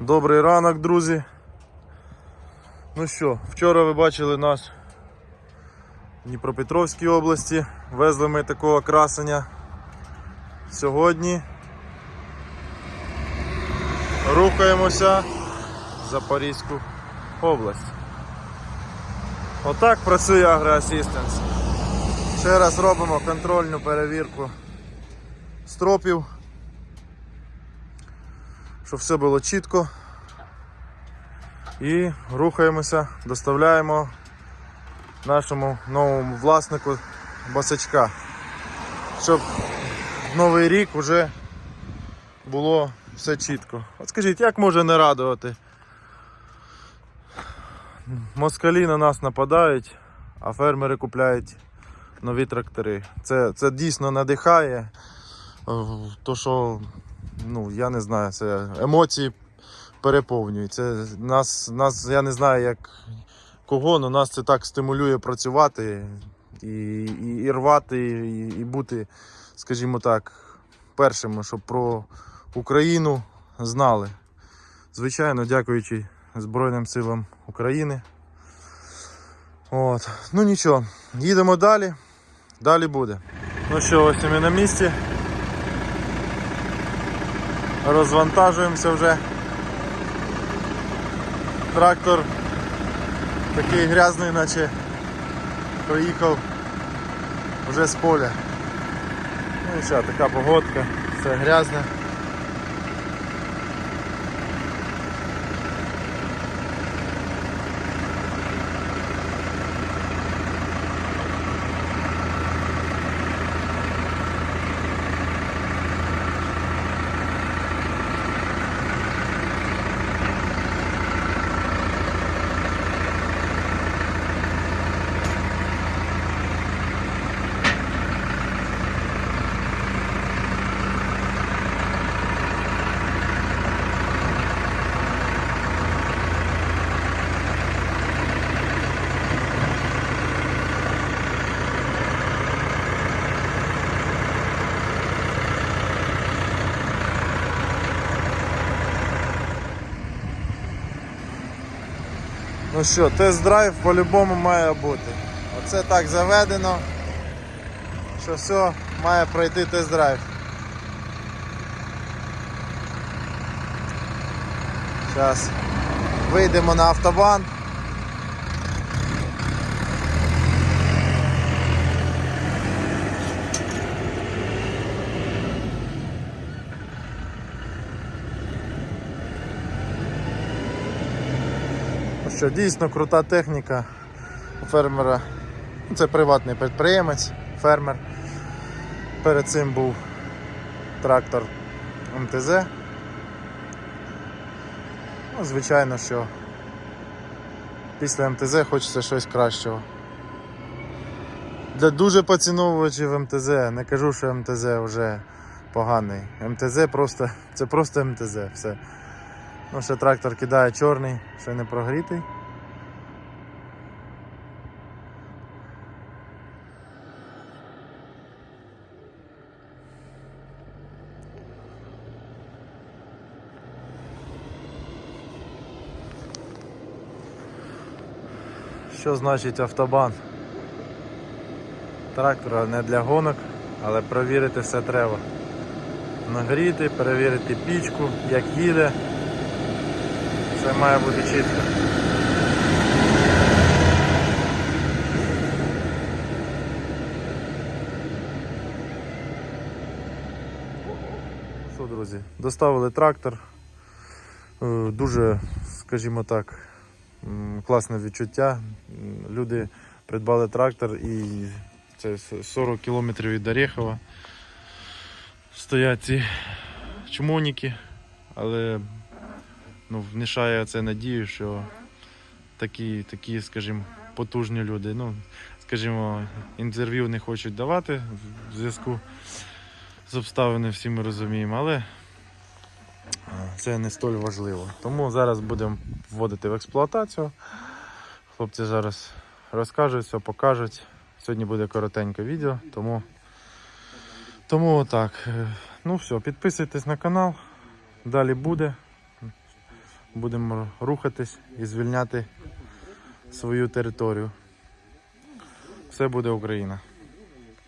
Добрий ранок, друзі. Ну що, вчора ви бачили нас в Дніпропетровській області. Везли ми такого красення. Сьогодні рухаємося в Запорізьку область. Отак працює Агроасістенс. Ще раз робимо контрольну перевірку стропів щоб все було чітко. І рухаємося, доставляємо нашому новому власнику басачка, щоб новий рік вже було все чітко. От скажіть, як може не радувати? Москалі на нас нападають, а фермери купляють нові трактори. Це, це дійсно надихає. Е, То, що ну я не знаю, це емоції переповнюють. Це нас, нас, я не знаю як кого, але нас це так стимулює працювати і, і, і рвати, і, і бути, скажімо так, першими, щоб про Україну знали. Звичайно, дякуючи Збройним силам України. От. Ну нічого, їдемо далі. Далі буде. Ну що, ось ми на місці розвантажуємося вже. Трактор такий грязний, наче приїхав вже з поля. Ну і що, така погодка, все грязне. Ну що, тест-драйв по-любому має бути. Оце так заведено, що все має пройти тест-драйв. Зараз вийдемо на автобан. Ну Що дійсно крута техніка у фермера. Ну, Це приватний підприємець, фермер. Перед цим був трактор МТЗ. Ну, звичайно, що після МТЗ хочеться щось кращого. Для дуже поціновувачів МТЗ, не кажу, що МТЗ вже поганий. МТЗ просто, це просто МТЗ, все. Ну, ще трактор кидає чорний, ще не прогрітий. Що значить автобан? Трактор не для гонок, але провірити все треба. Нагріти, перевірити пічку, як їде. Все має бути чітко. Що, друзі, доставили трактор. Е, Дуже, скажімо так, класне відчуття. Люди придбали трактор і це 40 кілометрів від Орехова. Стоять ці чмоніки, але ну, внішає це надію, що такі, такі, скажімо, потужні люди. Ну, скажімо, інтерв'ю не хочуть давати в зв'язку з обставинами, всі ми розуміємо, але це не столь важливо. Тому зараз будемо вводити в експлуатацію. Хлопці зараз розкажуть, все покажуть. Сьогодні буде коротеньке відео, тому, тому отак. Е, Ну все, підписуйтесь на канал, далі буде. Будемо рухатись і звільняти свою територію. Все буде Україна.